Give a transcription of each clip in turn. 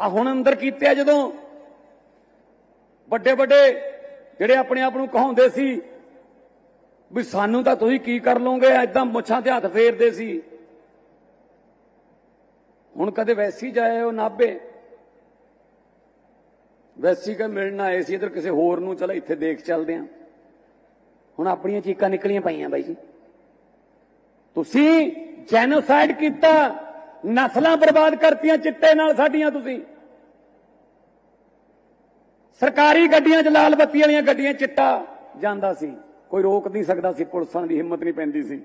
ਆ ਹੁਣ ਅੰਦਰ ਕੀਤੇ ਆ ਜਦੋਂ। ਵੱਡੇ ਵੱਡੇ ਜਿਹੜੇ ਆਪਣੇ ਆਪ ਨੂੰ ਕਹਾਉਂਦੇ ਸੀ ਵੀ ਸਾਨੂੰ ਤਾਂ ਤੁਸੀਂ ਕੀ ਕਰ ਲਓਗੇ ਐਦਾਂ ਮੁੱਛਾਂ ਤੇ ਹੱਥ ਫੇਰਦੇ ਸੀ। ਹੁਣ ਕਦੇ ਵੈਸੀ ਜਾਏ ਉਹ ਨਾਭੇ। ਵੈਸੀ ਕਾ ਮਿਲਣ ਆਏ ਸੀ, ਇਧਰ ਕਿਸੇ ਹੋਰ ਨੂੰ, ਚਲ ਇੱਥੇ ਦੇਖ ਚੱਲਦੇ ਆ। ਹੁਣ ਆਪਣੀਆਂ ਚੀਕਾਂ ਨਿਕਲੀਆਂ ਪਈਆਂ ਬਾਈ ਜੀ। ਤੁਸੀਂ ਜੈਨੋਸਾਈਡ ਕੀਤਾ। ਨਸਲਾਂ ਬਰਬਾਦ ਕਰਤੀਆਂ ਚਿੱਟੇ ਨਾਲ ਸਾਡੀਆਂ ਤੁਸੀਂ। ਸਰਕਾਰੀ ਗੱਡੀਆਂ 'ਚ ਲਾਲ ਬੱਤੀ ਵਾਲੀਆਂ ਗੱਡੀਆਂ ਚਿੱਟਾ ਜਾਂਦਾ ਸੀ। ਕੋਈ ਰੋਕ ਨਹੀਂ ਸਕਦਾ ਸੀ, ਪੁਲਿਸਾਂ ਦੀ ਹਿੰਮਤ ਨਹੀਂ ਪੈਂਦੀ ਸੀ।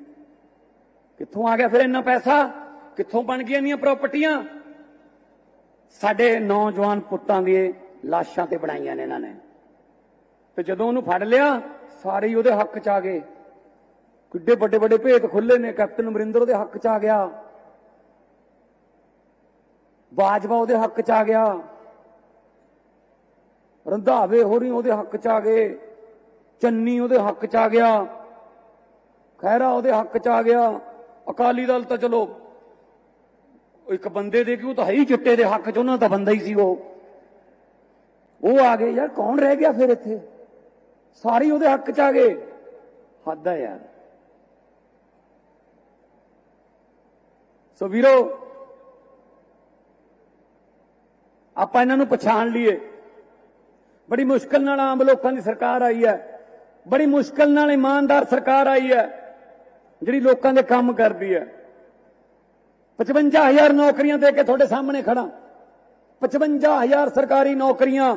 ਕਿੱਥੋਂ ਆ ਗਿਆ ਫਿਰ ਇੰਨਾ ਪੈਸਾ? ਕਿੱਥੋਂ ਬਣ ਗਈਆਂ ਇੰਨੀਆਂ ਪ੍ਰਾਪਰਟੀਆਂ? ਸਾਡੇ ਨੌਜਵਾਨ ਪੁੱਤਾਂ ਦੀ ਲਾਸ਼ਾਂ ਤੇ ਬਣਾਈਆਂ ਨੇ ਇਹਨਾਂ ਨੇ। ਤੇ ਜਦੋਂ ਉਹਨੂੰ ਫੜ ਲਿਆ, ਸਾਰੇ ਹੀ ਉਹਦੇ ਹੱਕ 'ਚ ਆ ਗਏ। ਕਿੱਡੇ ਵੱਡੇ ਵੱਡੇ ਭੇਤ ਖੁੱਲੇ ਨੇ, ਕੈਪਟਨ ਅਮਰਿੰਦਰ ਉਹਦੇ ਹੱਕ 'ਚ ਆ ਗਿਆ। ਬਾਜਵਾ ਉਹਦੇ ਹੱਕ 'ਚ ਆ ਗਿਆ। ਰੰਧਾਵੇ ਹੋਰੀ ਉਹਦੇ ਹੱਕ 'ਚ ਆ ਗਏ। ਚੰਨੀ ਉਹਦੇ ਹੱਕ 'ਚ ਆ ਗਿਆ। ਖੈਰਾ ਉਹਦੇ ਹੱਕ 'ਚ ਆ ਗਿਆ। ਅਕਾਲੀ ਦਲ ਤਾਂ ਚਲੋ, ਇੱਕ ਬੰਦੇ ਦੇ ਕਿ ਉਹ ਤਾਂ ਹੈ ਹੀ ਚਿੱਟੇ ਦੇ ਹੱਕ 'ਚ, ਉਹਨਾਂ ਦਾ ਬੰਦਾ ਹੀ ਸੀ ਉਹ। ਉਹ ਆ ਗਏ, ਯਾਰ ਕੌਣ ਰਹਿ ਗਿਆ ਫਿਰ ਇੱਥੇ? ਸਾਰੇ ਉਹਦੇ ਹੱਕ 'ਚ ਆ ਗਏ। ਹੱਦ ਹੈ ਯਾਰ। ਸੋ ਵੀਰੋ ਆਪਾਂ ਇਹਨਾਂ ਨੂੰ ਪਛਾਣ ਲਈਏ। ਬੜੀ ਮੁਸ਼ਕਲ ਨਾਲ ਆਮ ਲੋਕਾਂ ਦੀ ਸਰਕਾਰ ਆਈ ਹੈ। ਬੜੀ ਮੁਸ਼ਕਲ ਨਾਲ ਇਮਾਨਦਾਰ ਸਰਕਾਰ ਆਈ ਹੈ, ਜਿਹੜੀ ਲੋਕਾਂ ਦੇ ਕੰਮ ਕਰਦੀ ਹੈ। 55000 ਨੌਕਰੀਆਂ ਦੇ ਕੇ ਤੁਹਾਡੇ ਸਾਹਮਣੇ ਖੜਾ 55000 ਸਰਕਾਰੀ ਨੌਕਰੀਆਂ।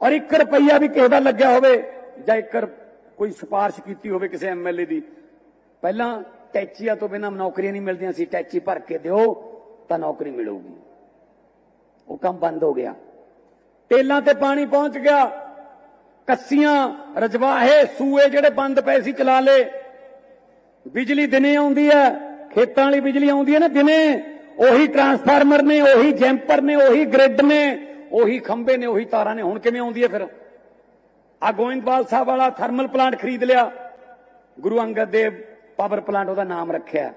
ਔਰ 1 ਰੁਪਈਆ ਵੀ ਕਿਸੇ ਦਾ ਲੱਗਿਆ ਹੋਵੇ, ਜਾਂ ਇੱਕ ਕੋਈ ਸਿਫਾਰਿਸ਼ ਕੀਤੀ ਹੋਵੇ ਕਿਸੇ ਐਮਐਲਏ ਦੀ। ਪਹਿਲਾਂ ਟੈਚੀਆਂ ਤੋਂ ਬਿਨਾਂ ਨੌਕਰੀਆਂ ਨਹੀਂ ਮਿਲਦੀਆਂ ਸੀ, ਟੈਚੀ ਭਰ ਕੇ ਦਿਓ। ਤਾਂ ਨੌਕਰੀ ਮਿਲੂਗੀ। ਉਹ ਕੰਮ ਬੰਦ ਹੋ ਗਿਆ। ਟੇਲਾਂ ਤੇ ਪਾਣੀ ਪਹੁੰਚ ਗਿਆ। ਕੱਸੀਆਂ, ਰਜਵਾਹੇ, ਸੂਏ ਜਿਹੜੇ ਬੰਦ ਪਏ ਸੀ ਚਲਾ ਲੇ ਬਿਜਲੀ ਦਿਨੇ ਆਉਂਦੀ ਹੈ। ਖੇਤਾਂ ਵਾਲੀ ਬਿਜਲੀ ਆਉਂਦੀ ਹੈ ਨਾ ਦਿਨੇ। ਉਹੀ ਟਰਾਂਸਫਾਰਮਰ ਨੇ, ਉਹੀ ਜੈਂਪਰ ਨੇ, ਉਹੀ ਗ੍ਰਿਡ ਨੇ, ਉਹੀ ਖੰਭੇ ਨੇ, ਉਹੀ ਤਾਰਾਂ ਨੇ। ਹੁਣ ਕਿਵੇਂ ਆਉਂਦੀ ਹੈ ਫਿਰ? ਆ ਗੋਇੰਦਵਾਲ ਸਾਹਿਬ ਵਾਲਾ ਥਰਮਲ ਪਲਾਂਟ ਖਰੀਦ ਲਿਆ। ਗੁਰੂ ਅੰਗਦ ਦੇਵ ਪਾਵਰ ਪਲਾਂਟ ਉਹਦਾ ਨਾਮ ਰੱਖਿਆ।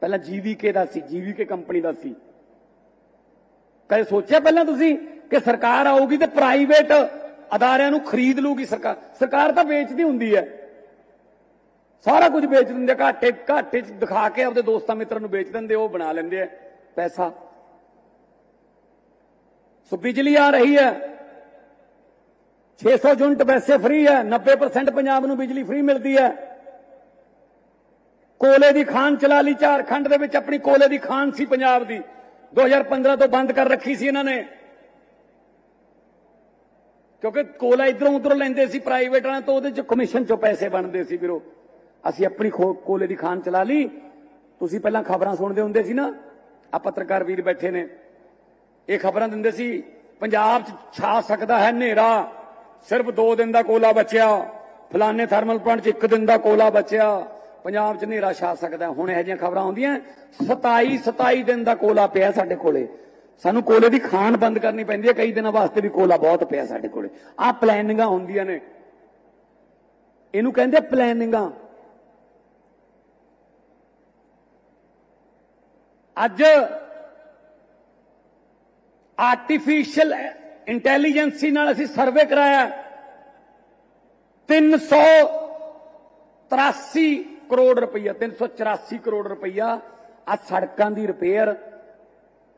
ਪਹਿਲਾਂ ਜੀਵੀਕੇ ਦਾ ਸੀ ਜੀਵੀਕੇ ਕੰਪਨੀ ਦਾ ਸੀ। ਕਦੇ ਸੋਚਿਆ ਪਹਿਲਾਂ ਤੁਸੀਂ ਕਿ ਸਰਕਾਰ ਆਊਗੀ ਤੇ ਪ੍ਰਾਈਵੇਟ ਅਦਾਰਿਆਂ ਨੂੰ ਖਰੀਦ ਲੂਗੀ ਸਰਕਾਰ? ਸਰਕਾਰ ਤਾਂ ਵੇਚਦੀ ਹੁੰਦੀ ਹੈ। ਸਾਰਾ ਕੁਝ ਵੇਚ ਦਿੰਦੇ ਆ, ਘਾਟੇ ਘਾਟੇ ਚ ਦਿਖਾ ਕੇ ਆਪਦੇ ਦੋਸਤਾਂ ਮਿੱਤਰਾਂ ਨੂੰ ਵੇਚ ਦਿੰਦੇ ਉਹ ਬਣਾ ਲੈਂਦੇ ਆ ਪੈਸਾ। ਸੋ ਬਿਜਲੀ ਆ ਰਹੀ ਹੈ। 600 ਯੂਨਿਟ ਵੈਸੇ ਫ੍ਰੀ ਹੈ 90% ਪੰਜਾਬ ਨੂੰ ਬਿਜਲੀ ਫ੍ਰੀ ਮਿਲਦੀ ਹੈ। ਕੋਲੇ ਦੀ ਖਾਨ ਚਲਾ ਲਈ ਝਾਰਖੰਡ ਦੇ ਵਿੱਚ, ਆਪਣੀ ਕੋਲੇ ਦੀ ਖਾਨ ਸੀ ਪੰਜਾਬ ਦੀ। 2015 ਤੋਂ ਬੰਦ ਕਰ ਰੱਖੀ ਸੀ ਇਹਨਾਂ ਨੇ। ਕਿਉਂਕਿ ਕੋਲਾ ਇਧਰੋਂ ਉਧਰੋਂ ਲੈਂਦੇ ਸੀ ਪ੍ਰਾਈਵੇਟ ਵਾਲਿਆਂ ਤੋਂ, ਉਹਦੇ ਚ ਕਮਿਸ਼ਨ ਚੋਂ ਪੈਸੇ ਬਣਦੇ ਸੀ ਵੀਰੋ। ਅਸੀਂ ਆਪਣੀ ਕੋਲੇ ਦੀ ਖਾਨ ਚਲਾ ਲਈ। ਤੁਸੀਂ ਪਹਿਲਾਂ ਖਬਰਾਂ ਸੁਣਦੇ ਹੁੰਦੇ ਸੀ ਨਾ ਆ ਪੱਤਰਕਾਰ ਵੀਰ ਬੈਠੇ ਨੇ। ਇਹ ਖਬਰਾਂ ਦਿੰਦੇ ਸੀ, ਪੰਜਾਬ 'ਚ ਛਾ ਸਕਦਾ ਹੈ ਹਨੇਰਾ। ਸਿਰਫ 2 ਦਿਨ ਦਾ ਕੋਲਾ ਬਚਿਆ। ਫਲਾਣੇ ਥਰਮਲ ਪਲਾਂਟ 'ਚ 1 ਦਿਨ ਦਾ ਕੋਲਾ ਬਚਿਆ। ਪੰਜਾਬ 'ਚ ਹਨੇਰਾ ਛਾ ਸਕਦਾ, ਹੁਣ ਇਹੋ ਜਿਹੀਆਂ ਖਬਰਾਂ ਆਉਂਦੀਆਂ 27 27 ਦਿਨ ਦਾ ਕੋਲਾ ਪਿਆ ਸਾਡੇ ਕੋਲੇ। ਸਾਨੂੰ ਕੋਲੇ ਦੀ ਖਾਨ ਬੰਦ ਕਰਨੀ ਪੈਂਦੀ ਹੈ, ਕਈ ਦਿਨਾਂ ਵਾਸਤੇ ਵੀ ਕੋਲਾ ਬਹੁਤ ਪਿਆ ਸਾਡੇ ਕੋਲੇ। ਆਹ ਪਲੈਨਿੰਗਾਂ ਹੁੰਦੀਆਂ ਨੇ। ਇਹਨੂੰ ਕਹਿੰਦੇ ਪਲੈਨਿੰਗਾਂ ਅੱਜ ਆਰਟੀਫੀਸ਼ੀਅਲ ਇੰਟੈਲੀਜੈਂਸੀ ਨਾਲ ਅਸੀਂ ਸਰਵੇ ਕਰਾਇਆ। 383 ਕਰੋੜ ਰੁਪਈਆ 384 ਕਰੋੜ ਰੁਪਈਆ ਆ ਸੜਕਾਂ ਦੀ ਰਿਪੇਅਰ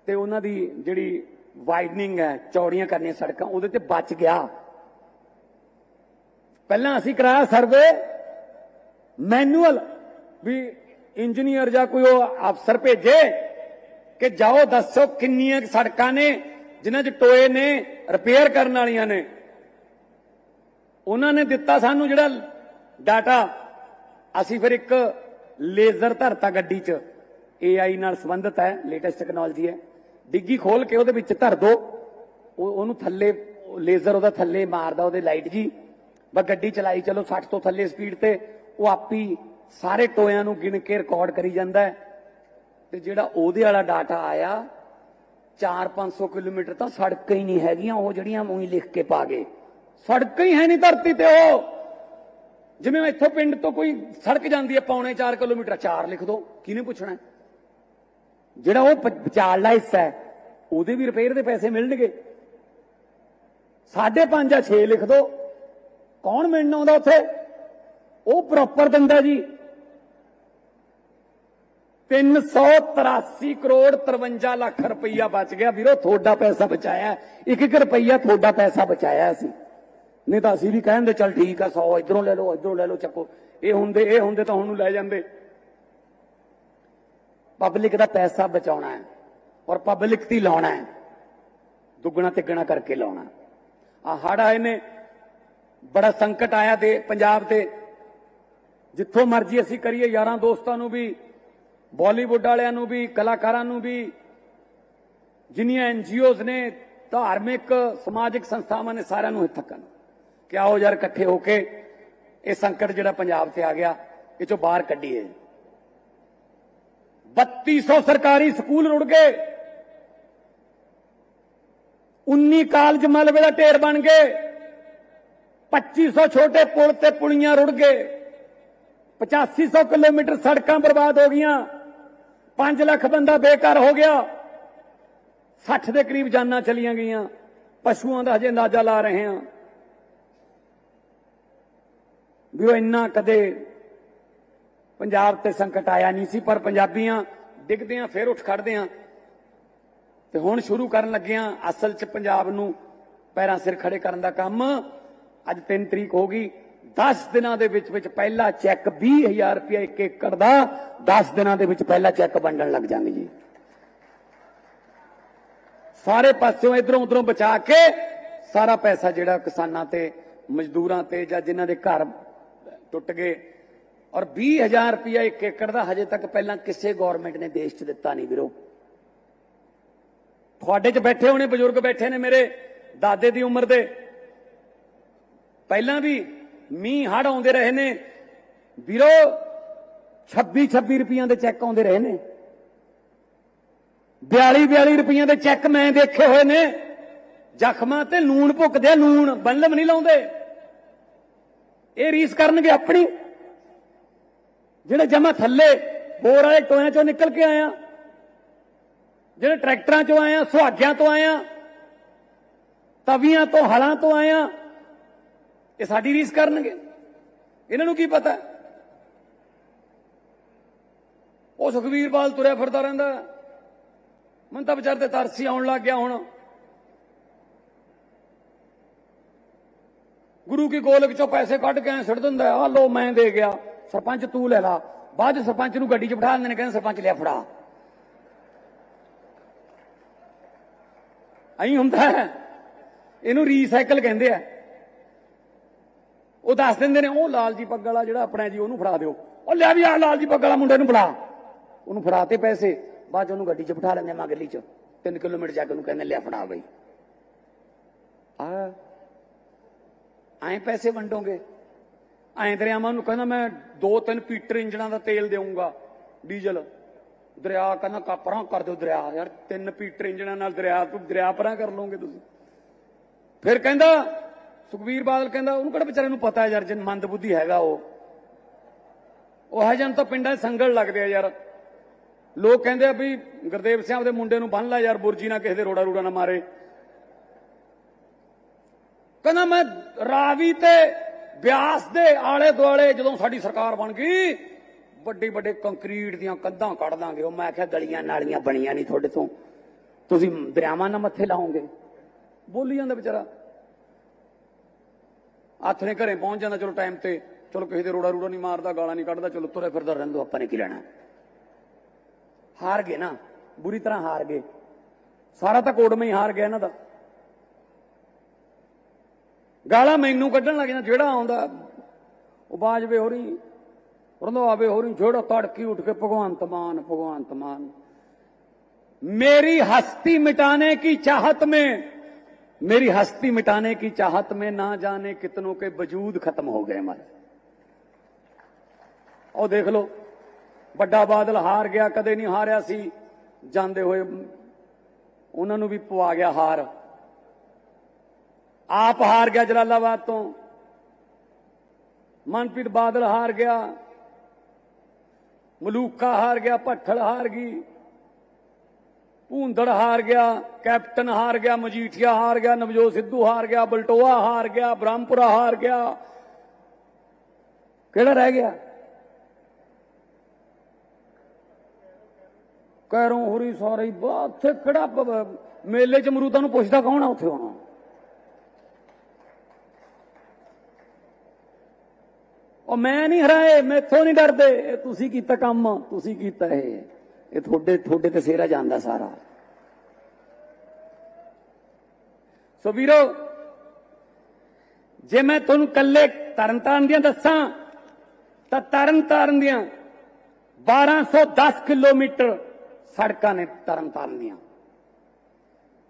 ਤੇ ਉਹਨਾਂ ਦੀ ਜਿਹੜੀ ਵਾਈਡਨਿੰਗ ਹੈ, ਚੌੜੀਆਂ ਕਰਨੀਆਂ ਸੜਕਾਂ, ਉਹਦੇ ਤੇ ਬਚ ਗਿਆ। ਪਹਿਲਾਂ ਅਸੀਂ ਕਰਾਇਆ ਸਰਵੇ ਮੈਨੂਅਲ ਵੀ ਇੰਜੀਨੀਅਰ ਜਾਂ ਕੋਈ ਉਹ ਅਫਸਰ ਭੇਜੇ ਕਿ ਜਾਓ, ਦੱਸੋ ਕਿੰਨੀਆਂ ਸੜਕਾਂ ਨੇ, ਜਿਨ੍ਹਾਂ 'ਚ ਟੋਏ ਨੇ ਰਿਪੇਅਰ ਕਰਨ ਵਾਲੀਆਂ ਨੇ। ਉਹਨਾਂ ਨੇ ਦਿੱਤਾ ਸਾਨੂੰ ਜਿਹੜਾ ਡਾਟਾ ਅਸੀਂ ਫਿਰ ਇੱਕ ਲੇਜ਼ਰ ਧਰਤਾ ਗੱਡੀ 'ਚ AI ਨਾਲ ਸੰਬੰਧਿਤ ਹੈ ਲੇਟੈਸਟ ਟੈਕਨੋਲੋਜੀ ਹੈ। ਡਿੱਗੀ ਖੋਲ ਕੇ ਉਹਦੇ ਵਿੱਚ ਧਰ ਦੋ। ਉਹਨੂੰ ਥੱਲੇ, ਲੇਜ਼ਰ ਉਹਦਾ ਥੱਲੇ ਮਾਰਦਾ ਉਹਦੇ ਲਾਈਟ ਜੀ। ਬਸ ਗੱਡੀ ਚਲਾਈ, ਚਲੋ 60 ਤੋਂ ਥੱਲੇ ਸਪੀਡ ਤੇ ਉਹ ਆਪੀ ਸਾਰੇ ਟੋਇਆਂ ਨੂੰ ਗਿਣ ਕੇ ਰਿਕਾਰਡ ਕਰੀ ਜਾਂਦਾ ਤੇ ਜਿਹੜਾ ਉਹਦੇ ਵਾਲਾ ਡਾਟਾ ਆਇਆ 4-500 ਕਿਲੋਮੀਟਰ ਤਾਂ ਸੜਕਾਂ ਹੀ ਨਹੀਂ ਹੈਗੀਆਂ, ਉਹ ਜਿਹੜੀਆਂ ਉਹੀ ਲਿਖ ਕੇ ਪਾ ਗਏ। ਸੜਕਾਂ ਹੀ ਹੈ ਨਹੀਂ ਧਰਤੀ ਤੇ ਉਹ। ਜਿਵੇਂ ਇੱਥੋਂ ਪਿੰਡ ਤੋਂ ਕੋਈ ਸੜਕ ਜਾਂਦੀ ਹੈ, ਪੌਣੇ 4 ਕਿਲੋਮੀਟਰ 4 ਲਿਖ ਦੋ, ਕਿਹਨੇ ਪੁੱਛਣਾ ਜਿਹੜਾ ਉਹ ਪ- ਹਿੱਸਾ ਹੈ, ਉਹਦੇ ਵੀ ਰਿਪੇਅਰ ਦੇ ਪੈਸੇ ਮਿਲਣਗੇ। ਸਾਢੇ ਪੰਜ ਆ 6 ਲਿਖ ਦੋ, ਕੌਣ ਮਿਲਣ ਆਉਂਦਾ ਉੱਥੇ? ਉਹ ਪ੍ਰੋਪਰ ਦਿੰਦਾ ਜੀ। 383 ਕਰੋੜ 53 ਲੱਖ ਰੁਪਈਆ ਬਚ ਗਿਆ। ਵੀਰੋ, ਤੁਹਾਡਾ ਪੈਸਾ ਬਚਾਇਆ। ਇੱਕ ਇੱਕ ਰੁਪਈਆ ਤੁਹਾਡਾ ਪੈਸਾ ਬਚਾਇਆ ਅਸੀਂ। ਨਹੀਂ ਤਾਂ ਅਸੀਂ ਵੀ ਕਹਿੰਦੇ, ਚੱਲ ਠੀਕ ਆ 100 ਇਧਰੋਂ ਲੈ ਲਓ, ਇਧਰੋਂ ਲੈ ਲਓ, ਚੱਕੋ। ਇਹ ਹੁੰਦੇ ਇਹ ਹੁੰਦੇ ਤਾਂ ਹੁਣ ਨੂੰ ਲੈ ਜਾਂਦੇ। ਪਬਲਿਕ ਦਾ ਪੈਸਾ ਬਚਾਉਣਾ ਹੈ ਔਰ ਪਬਲਿਕ ਤੇ ਲਾਉਣਾ ਹੈ। ਦੁੱਗਣਾ ਤਿੱਗਣਾ ਕਰਕੇ ਲਾਉਣਾ। ਆ ਹੜ ਆਏ ਨੇ ਬੜਾ ਸੰਕਟ ਆਇਆ ਤੇ ਪੰਜਾਬ ਤੇ। ਜਿੱਥੋਂ ਮਰਜ਼ੀ ਅਸੀਂ ਕਰੀਏ, ਯਾਰਾਂ ਦੋਸਤਾਂ ਨੂੰ ਵੀ ਬਾਲੀਵੁੱਡ ਵਾਲਿਆਂ ਨੂੰ ਵੀ, ਕਲਾਕਾਰਾਂ ਨੂੰ ਵੀ। ਜਿੰਨੀਆਂ ਐਨਜੀਓਜ਼ ਨੇ, ਧਾਰਮਿਕ, ਸਮਾਜਿਕ ਸੰਸਥਾਵਾਂ ਨੇ ਸਾਰਿਆਂ ਨੂੰ ਇੱਥੇ ਕਰਨ ਕਿ ਆਓ ਯਾਰ ਇਕੱਠੇ ਹੋ ਕੇ ਇਹ ਸੰਕਟ ਜਿਹੜਾ ਪੰਜਾਬ ਤੇ ਆ ਗਿਆ, ਇਹ ਚੋਂ ਬਾਹਰ ਕੱਢੀਏ। 3200 ਸਰਕਾਰੀ ਸਕੂਲ ਰੁੜ ਗਏ। 19 ਕਾਲਜ ਮਲਬੇ ਦਾ ਢੇਰ ਬਣ ਗਏ। 2500 ਛੋਟੇ ਪੁਲ ਤੇ ਪੁਲੀਆਂ ਰੁੜ ਗਏ। 8500 ਕਿਲੋਮੀਟਰ ਸੜਕਾਂ ਬਰਬਾਦ ਹੋ ਗਈਆਂ। 5 ਲੱਖ ਬੰਦਾ ਬੇਕਾਰ ਹੋ ਗਿਆ। 60 ਦੇ ਕਰੀਬ ਜਾਨਾਂ ਚਲੀਆਂ ਗਈਆਂ। ਪਸ਼ੂਆਂ ਦਾ ਹਜੇ ਅੰਦਾਜ਼ਾ ਲਾ ਰਹੇ ਹਾਂ। ਵੀ ਉਹ ਇੰਨਾ ਕਦੇ ਪੰਜਾਬ ਤੇ ਸੰਕਟ ਆਇਆ ਨਹੀਂ ਸੀ, ਪਰ ਪੰਜਾਬੀਆਂ ਡਿੱਗਦੇ ਆ ਫੇਰ ਉੱਠ ਖੜਦੇ ਆ ਤੇ ਹੁਣ ਸ਼ੁਰੂ ਕਰਨ ਲੱਗੇ ਆ ਅਸਲ 'ਚ ਪੰਜਾਬ ਨੂੰ ਪੈਰਾਂ ਸਿਰ ਖੜੇ ਕਰਨ ਦਾ ਕੰਮ ਅੱਜ 3 ਤਰੀਕ ਹੋ ਗਈ। 10 ਦਿਨਾਂ ਦੇ ਵਿੱਚ ਵਿੱਚ ਪਹਿਲਾ ਚੈੱਕ 20000 ਰੁਪਏ ਇੱਕ ਏਕੜ ਦਾ 10 ਦਿਨਾਂ ਦੇ ਵਿੱਚ ਪਹਿਲਾ ਚੈੱਕ ਵੰਡਣ ਲੱਗ ਜਾਣਗੇ ਜੀ। ਸਾਰੇ ਪਾਸਿਓਂ ਇਧਰੋਂ ਉਧਰੋਂ ਬਚਾ ਕੇ ਸਾਰਾ ਪੈਸਾ ਜਿਹੜਾ ਕਿਸਾਨਾਂ ਤੇ, ਮਜ਼ਦੂਰਾਂ ਤੇ ਜਾਂ ਜਿਨ੍ਹਾਂ ਦੇ ਘਰ ਟੁੱਟ ਗਏ। ਔਰ 20000 ਰੁਪਇਆ ਇੱਕ ਏਕੜ ਦਾ ਹਜੇ ਤੱਕ ਪਹਿਲਾਂ ਕਿਸੇ ਗਵਰਨਮੈਂਟ ਨੇ ਦੇਸ਼ 'ਚ ਦਿੱਤਾ ਨਹੀਂ ਵੀਰੋ। ਤੁਹਾਡੇ 'ਚ ਬੈਠੇ ਹੋਣੇ ਬਜ਼ੁਰਗ ਬੈਠੇ ਨੇ ਮੇਰੇ ਦਾਦੇ ਦੀ ਉਮਰ ਦੇ। ਪਹਿਲਾਂ ਵੀ ਮੀਂਹ ਹੜ ਆਉਂਦੇ ਰਹੇ ਨੇ। ਵੀਰੋ 26 26 ਰੁਪਈਆਂ ਦੇ ਚੈੱਕ ਆਉਂਦੇ ਰਹੇ ਨੇ। 42 42 ਰੁਪਈਆਂ ਦੇ ਚੈੱਕ ਮੈਂ ਦੇਖੇ ਹੋਏ ਨੇ। ਜ਼ਖਮਾਂ ਤੇ ਲੂਣ ਭੁੱਕਦੇ ਲੂਣ ਬੰਲਮ ਨਹੀਂ ਲਾਉਂਦੇ। ਇਹ ਰੀਸ ਕਰਨਗੇ ਆਪਣੀ। ਜਿਹੜੇ ਜਮਾ ਥੱਲੇ ਬੋਰ ਵਾਲੇ ਟੋਇਆਂ ਚੋਂ ਨਿਕਲ ਕੇ ਆਇਆ, ਜਿਹੜੇ ਟਰੈਕਟਰਾਂ ਚੋਂ ਆਇਆ, ਸੁਹਾਗਿਆਂ ਤੋਂ ਆਇਆ, ਤਵੀਆਂ ਤੋਂ, ਹਲਾਂ ਤੋਂ ਆਇਆ, ਇਹ ਸਾਡੀ ਰੀਸ ਕਰਨਗੇ। ਇਹਨਾਂ ਨੂੰ ਕੀ ਪਤਾ? ਉਹ ਸੁਖਵੀਰ ਤੁਰਿਆ ਫਿਰਦਾ ਰਹਿੰਦਾ। ਮਨ ਤਾਂ ਵਿਚਾਰ ਤੇ ਤਰਸੀ ਆਉਣ ਲੱਗ ਗਿਆ ਹੁਣ। ਗੁਰੂ ਕੀ ਗੋਲਕ ਚੋਂ ਪੈਸੇ ਕੱਢ ਕੇ ਸਿੱਟ ਦਿੰਦਾ ਆ ਲੋ ਮੈਂ ਦੇ ਗਿਆ। ਸਰਪੰਚ ਤੂੰ ਲੈ ਲਾ। ਬਾਅਦ ਸਰਪੰਚ ਨੂੰ ਗੱਡੀ 'ਚ ਬਿਠਾ ਦਿੰਦੇ ਨੇ, ਕਹਿੰਦੇ ਸਰਪੰਚ ਲਿਆ ਫੜਾ। ਐਂ ਹੁੰਦਾ ਹੈ। ਇਹਨੂੰ ਰੀਸਾਈਕਲ ਕਹਿੰਦੇ ਆ। ਉਹ ਦੱਸ ਦਿੰਦੇ ਨੇ, ਉਹ ਲਾਲ ਜੀ ਪੱਗ ਵਾਲਾ ਜਿਹੜਾ ਆਪਣਾ ਜੀ, ਉਹਨੂੰ ਫੜਾ ਦਿਓ। ਉਹ ਲੈ ਵੀ ਆ ਲਾਲ ਜੀ ਪੱਗ ਵਾਲਾ ਮੁੰਡੇ ਨੂੰ ਫੜਾ। ਉਹਨੂੰ ਫੜਾਤੇ ਪੈਸੇ। ਬਾਅਦ 'ਚ ਉਹਨੂੰ ਗੱਡੀ 'ਚ ਬਿਠਾ ਲੈਂਦੇ ਮਾਂ ਗੱਲੀ 'ਚ। 3 ਕਿਲੋਮੀਟਰ ਜਾ ਕੇ ਉਹਨੂੰ ਕਹਿੰਦੇ ਲਿਆ ਫੜਾ ਬਈ। ਆ ਐਂ ਪੈਸੇ ਵੰਡੋਗੇ? ਐਂ ਦਰਿਆਵਾਂ ਨੂੰ ਕਹਿੰਦਾ ਮੈਂ ਦੋ ਤਿੰਨ ਪੀਟਰ ਇੰਜਣਾਂ ਦਾ ਤੇਲ ਦੇਵਾਂਗਾ ਡੀਜ਼ਲ। ਦਰਿਆ ਕਹਿੰਦਾ ਕਾਪਰਾਂ ਕਰ ਦਿਓ ਦਰਿਆ। ਯਾਰ ਤਿੰਨ ਪੀਟਰ ਇੰਜਣਾਂ ਨਾਲ ਦਰਿਆ, ਤੂੰ ਦਰਿਆ ਪਰਾਂ ਕਰ ਲਓਗੇ ਤੁਸੀਂ। ਫਿਰ ਕਹਿੰਦਾ ਸੁਖਵੀਰ ਬਾਦਲ ਕਹਿੰਦਾ, ਉਹਨੂੰ ਕਿਹੜਾ ਵਿਚਾਰੇ ਨੂੰ ਪਤਾ ਹੈ ਯਾਰ, ਜਨ ਮੰਦਬੁੱਧੀ ਹੈਗਾ ਉਹ। ਉਹ ਹੈ ਜਨ ਤਾਂ ਪਿੰਡਾਂ 'ਚ ਸੰਗਲ ਲੱਗਦੇ ਆ ਯਾਰ। ਲੋਕ ਕਹਿੰਦੇ ਆ ਵੀ ਗੁਰਦੇਵ ਸਿੰਘ ਦੇ ਮੁੰਡੇ ਨੂੰ ਬੰਨ ਲੈ ਯਾਰ, ਬੁਰਜੀ ਨਾ ਕਿਸੇ ਦੇ ਰੋੜਾ ਰੂੜਾ ਨਾ ਮਾਰੇ। ਕਹਿੰਦਾ ਮੈਂ ਰਾਵੀ ਤੇ ਬਿਆਸ ਦੇ ਆਲੇ ਦੁਆਲੇ ਜਦੋਂ ਸਾਡੀ ਸਰਕਾਰ ਬਣ ਗਈ, ਵੱਡੇ ਵੱਡੇ ਕੰਕਰੀਟ ਦੀਆਂ ਕੰਧਾਂ ਕੱਢ ਦਾਂਗੇ। ਉਹ ਮੈਂ ਕਿਹਾ ਗਲੀਆਂ ਨਾਲੀਆਂ ਬਣੀਆਂ ਨਹੀਂ ਤੁਹਾਡੇ ਤੋਂ। ਤੁਸੀਂ ਦਰਿਆਵਾਂ ਨਾਲ ਮੱਥੇ ਲਾਓਗੇ। ਬੋਲੀ ਜਾਂਦਾ ਵਿਚਾਰਾ। ਹੱਥ ਨੇ ਘਰੇ ਪਹੁੰਚ ਜਾਂਦਾ, ਚਲੋ ਟਾਈਮ ਤੇ, ਚਲੋ ਕਿਸੇ ਦੇ ਰੋੜਾ ਰੂੜਾ ਨਹੀਂ ਮਾਰਦਾ, ਗਾਲਾਂ ਨਹੀਂ ਕੱਢਦਾ, ਚਲੋ ਤੁਰੇ ਫਿਰਦਾ ਰਹਿੰਦੋ ਆਪਾਂ ਨੇ ਕੀ ਲੈਣਾ। ਹਾਰ ਗਏ ਨਾ। ਬੁਰੀ ਤਰ੍ਹਾਂ ਹਾਰ ਗਏ। ਸਾਰਾ ਤਾਂ ਕੋਡ ਹੀ ਹਾਰ ਗਿਆ ਇਹਨਾਂ ਦਾ। ਗਾਲਾਂ ਮੈਨੂੰ ਕੱਢਣ ਲੱਗ ਜਾਂਦਾ ਜਿਹੜਾ ਆਉਂਦਾ ਉਹ ਬਾਜਵੇ ਹੋ ਰਹੀ ਰੰਧਾਵੇ ਹੋ ਰਹੀ ਜਿਹੜਾ ਤੜਕੀ ਉੱਠ ਕੇ ਭਗਵੰਤ ਮਾਨ ਭਗਵੰਤ ਮਾਨ मेरी हस्ती मिटाने की चाहत में मेरी हस्ती मिटाने की चाहत में ना जाने कितनों के वजूद खत्म हो गए हमारे ਉਹ ਦੇਖ ਲਓ ਵੱਡਾ ਬਾਦਲ ਹਾਰ ਗਿਆ ਕਦੇ ਨਹੀਂ ਹਾਰਿਆ ਸੀ ਜਾਂਦੇ ਹੋਏ ਉਹਨਾਂ ਨੂੰ ਵੀ ਪਵਾ ਗਿਆ ਹਾਰ ਆਪ ਹਾਰ ਗਿਆ ਜਲਾਲਾਬਾਦ ਤੋਂ ਮਨਪ੍ਰੀਤ ਬਾਦਲ ਹਾਰ ਗਿਆ ਮਲੂਕਾ ਹਾਰ ਗਿਆ ਭੱਠਲ ਹਾਰ ਗਈ ਭੂੰਦੜ ਹਾਰ ਗਿਆ ਕੈਪਟਨ ਹਾਰ ਗਿਆ ਮਜੀਠੀਆ ਹਾਰ ਗਿਆ ਨਵਜੋਤ ਸਿੱਧੂ ਹਾਰ ਗਿਆ ਬਲਟੋਆ ਹਾਰ ਗਿਆ ਬ੍ਰਹਮਪੁਰਾ ਹਾਰ ਗਿਆ ਕਿਹੜਾ ਰਹਿ ਗਿਆ ਕੈਰੋਂ ਹੋਰੀ ਸਾਰੇ ਹੀ ਬਾ ਉੱਥੇ ਕਿਹੜਾ ਬ- ਬ- ਮੇਲੇ ਚ ਮਰੂਦਾਂ ਨੂੰ ਪੁੱਛਦਾ ਕੌਣ ਆ ਉੱਥੇ ਹੁਣ ਉਹ ਮੈਂ ਨਹੀਂ ਹਰਾਏ, ਮੈਥੋਂ ਨਹੀਂ ਡਰਦੇ। ਤੁਸੀਂ ਕੀਤਾ ਕੰਮ, ਤੁਸੀਂ ਕੀਤਾ ਇਹ। ਇਹ ਤੁਹਾਡੇ ਤੁਹਾਡੇ ਤੇ ਸੇਰਾ ਜਾਂਦਾ ਸਾਰਾ। ਸੋ ਵੀਰੋ, ਜੇ ਮੈਂ ਤੁਹਾਨੂੰ ਕੱਲੇ ਤਰਨਤਾਰਨ ਦੀਆਂ ਦੱਸਾਂ, ਤਾਂ ਤਰਨਤਾਰਨ ਦੀਆਂ 1210 ਕਿਲੋਮੀਟਰ ਸੜਕਾਂ ਨੇ ਤਰਨਤਾਰਨ ਦੀਆਂ।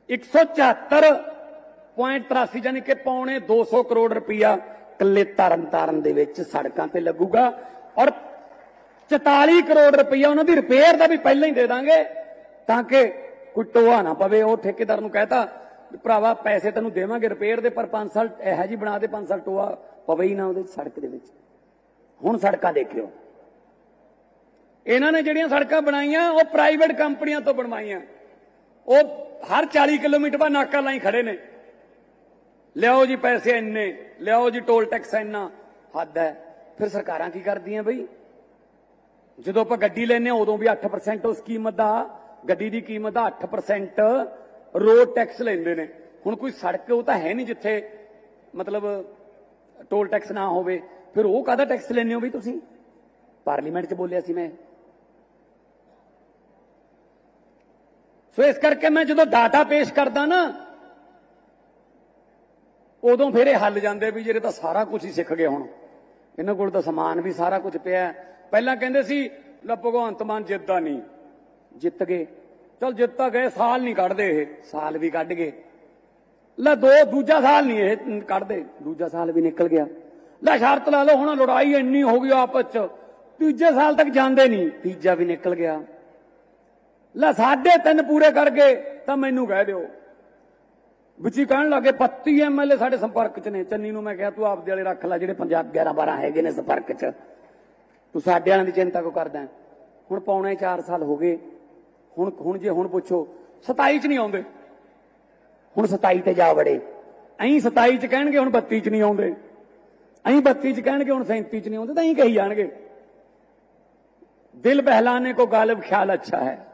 174.83 ਯਾਨੀ ਕਿ ਪੌਣੇ 200 ਕਰੋੜ ਰੁਪਇਆ ਕੱਲੇ ਤਰਨਤਾਰਨ ਦੇ ਵਿੱਚ ਸੜਕਾਂ ਤੇ ਲੱਗੂਗਾ ਔਰ 44 ਕਰੋੜ ਰੁਪਈਆ ਉਹਨਾਂ ਦੀ ਰਿਪੇਅਰ ਦਾ ਵੀ ਪਹਿਲਾਂ ਹੀ ਦੇ ਦਾਂਗੇ ਤਾਂ ਕਿ ਕੋਈ ਟੋਆ ਨਾ ਪਵੇ। ਉਹ ਠੇਕੇਦਾਰ ਨੂੰ ਕਹਤਾ ਵੀ ਭਰਾਵਾ, ਪੈਸੇ ਤੈਨੂੰ ਦੇਵਾਂਗੇ ਰਿਪੇਅਰ ਦੇ, ਪਰ 5 ਸਾਲ ਇਹੋ ਜੀ ਬਣਾ ਦੇ 5 ਸਾਲ ਟੋਆ ਪਵੇ ਹੀ ਨਾ ਉਹਦੇ ਸੜਕ ਦੇ ਵਿੱਚ। ਹੁਣ ਸੜਕਾਂ ਦੇਖਿਓ। ਇਹਨਾਂ ਨੇ ਜਿਹੜੀਆਂ ਸੜਕਾਂ ਬਣਾਈਆਂ, ਉਹ ਪ੍ਰਾਈਵੇਟ ਕੰਪਨੀਆਂ ਤੋਂ ਬਣਵਾਈਆਂ। ਉਹ ਹਰ 40 ਕਿਲੋਮੀਟਰ ਬਾਅਦ ਨਾਕਾ ਲਾਈ ਖੜੇ ਨੇ। ਲਿਆਓ ਜੀ ਪੈਸੇ ਇੰਨੇ, ਲਿਆਓ ਜੀ ਟੋਲ ਟੈਕਸ ਇੰਨਾ। ਹੱਦ ਹੈ। ਫਿਰ ਸਰਕਾਰਾਂ ਕੀ ਕਰਦੀਆਂ ਬਈ? ਜਦੋਂ ਆਪਾਂ ਗੱਡੀ ਲੈਨੇ ਆ ਉਦੋਂ ਵੀ 8% ਉਸ ਕੀਮਤ ਦਾ, ਗੱਡੀ ਦੀ ਕੀਮਤ ਦਾ 8% ਰੋਡ ਟੈਕਸ ਲੈਂਦੇ ਨੇ। ਹੁਣ ਕੋਈ ਸੜਕ, ਉਹ ਤਾਂ ਹੈ ਨਹੀਂ ਜਿੱਥੇ ਮਤਲਬ ਟੋਲ ਟੈਕਸ ਨਾ ਹੋਵੇ। ਫਿਰ ਉਹ ਕਾਹਦਾ ਟੈਕਸ ਲੈਂਦੇ ਹੋ ਵੀ ਤੁਸੀਂ? ਪਾਰਲੀਮੈਂਟ 'ਚ ਬੋਲਿਆ ਸੀ ਮੈਂ। ਸੋ ਇਸ ਕਰਕੇ ਮੈਂ ਜਦੋਂ ਡਾਟਾ ਪੇਸ਼ ਕਰਦਾ ਨਾ ਉਦੋਂ ਫਿਰ ਇਹ ਹੱਲ ਜਾਂਦੇ ਵੀ ਜਿਹੜੇ ਤਾਂ ਸਾਰਾ ਕੁਝ ਹੀ ਸਿੱਖ ਗਏ ਹੁਣ। ਇਹਨਾਂ ਕੋਲ ਤਾਂ ਸਮਾਨ ਵੀ ਸਾਰਾ ਕੁਝ ਪਿਆ ਪਹਿਲਾਂ ਕਹਿੰਦੇ ਸੀ, ਲੈ ਭਗਵੰਤ ਮਾਨ ਜਿੱਤਦਾ ਨਹੀਂ। ਜਿੱਤ ਗਏ। ਚਲ ਜਿੱਤ ਗਏ, ਸਾਲ ਨਹੀਂ ਕੱਢਦੇ ਇਹ। ਸਾਲ ਵੀ ਕੱਢ ਗਏ। ਲੈ ਦੋ, ਦੂਜਾ ਸਾਲ ਨਹੀਂ ਇਹ ਕੱਢਦੇ। ਦੂਜਾ ਸਾਲ ਵੀ ਨਿਕਲ ਗਿਆ। ਲੈ ਸ਼ਰਤ ਲਾ ਲਓ, ਹੁਣ ਲੜਾਈ ਇੰਨੀ ਹੋ ਗਈ ਆਪਸ ਚ। ਤੀਜੇ ਸਾਲ ਤੱਕ ਜਾਂਦੇ ਨਹੀਂ। ਤੀਜਾ ਵੀ ਨਿਕਲ ਗਿਆ। ਲੈ ਸਾਢੇ ਤਿੰਨ ਪੂਰੇ ਕਰ ਗਏ, ਤਾਂ ਮੈਨੂੰ ਕਹਿ ਦਿਓ। ਵਿੱਚ ਹੀ ਕਹਿਣ ਲੱਗੇ 32 ਐਮਐਲਏ ਸਾਡੇ ਸੰਪਰਕ ਚ ਨੇ। ਚੰਨੀ ਨੂੰ ਮੈਂ ਕਿਹਾ, ਤੂੰ ਆਪਦੇ ਵਾਲੇ ਰੱਖ ਲੈ ਜਿਹੜੇ ਪੰਜਾਬ 11 12 ਹੈਗੇ ਨੇ ਸੰਪਰਕ ਚ। ਤੂੰ ਸਾਡੇ ਵਾਲਿਆਂ ਦੀ ਚਿੰਤਾ ਕਿਉਂ ਕਰਦਾ ਹੁਣ ਪੌਣੇ 4 ਸਾਲ ਹੋ ਗਏ। ਹੁਣ ਹੁਣ ਜੇ ਹੁਣ ਪੁੱਛੋ 27 ਚ ਨਹੀਂ ਆਉਂਦੇ। ਹੁਣ 27 ਤੇ ਜਾ ਵੜੇ। ਐਂ 27 ਚ ਕਹਿਣਗੇ, ਹੁਣ 32 ਚ ਨਹੀਂ ਆਉਂਦੇ। ਐਂ 32 ਚ ਕਹਿਣਗੇ, ਹੁਣ 37 ਚ ਨਹੀਂ ਆਉਂਦੇ। ਤਾਂ ਐਂ ਕਹੀ ਜਾਣਗੇ। ਦਿਲ ਬਹਿਲਾਨੇ ਕੋ ਗਾਲਿਬ, ਖਿਆਲ ਅੱਛਾ ਹੈ।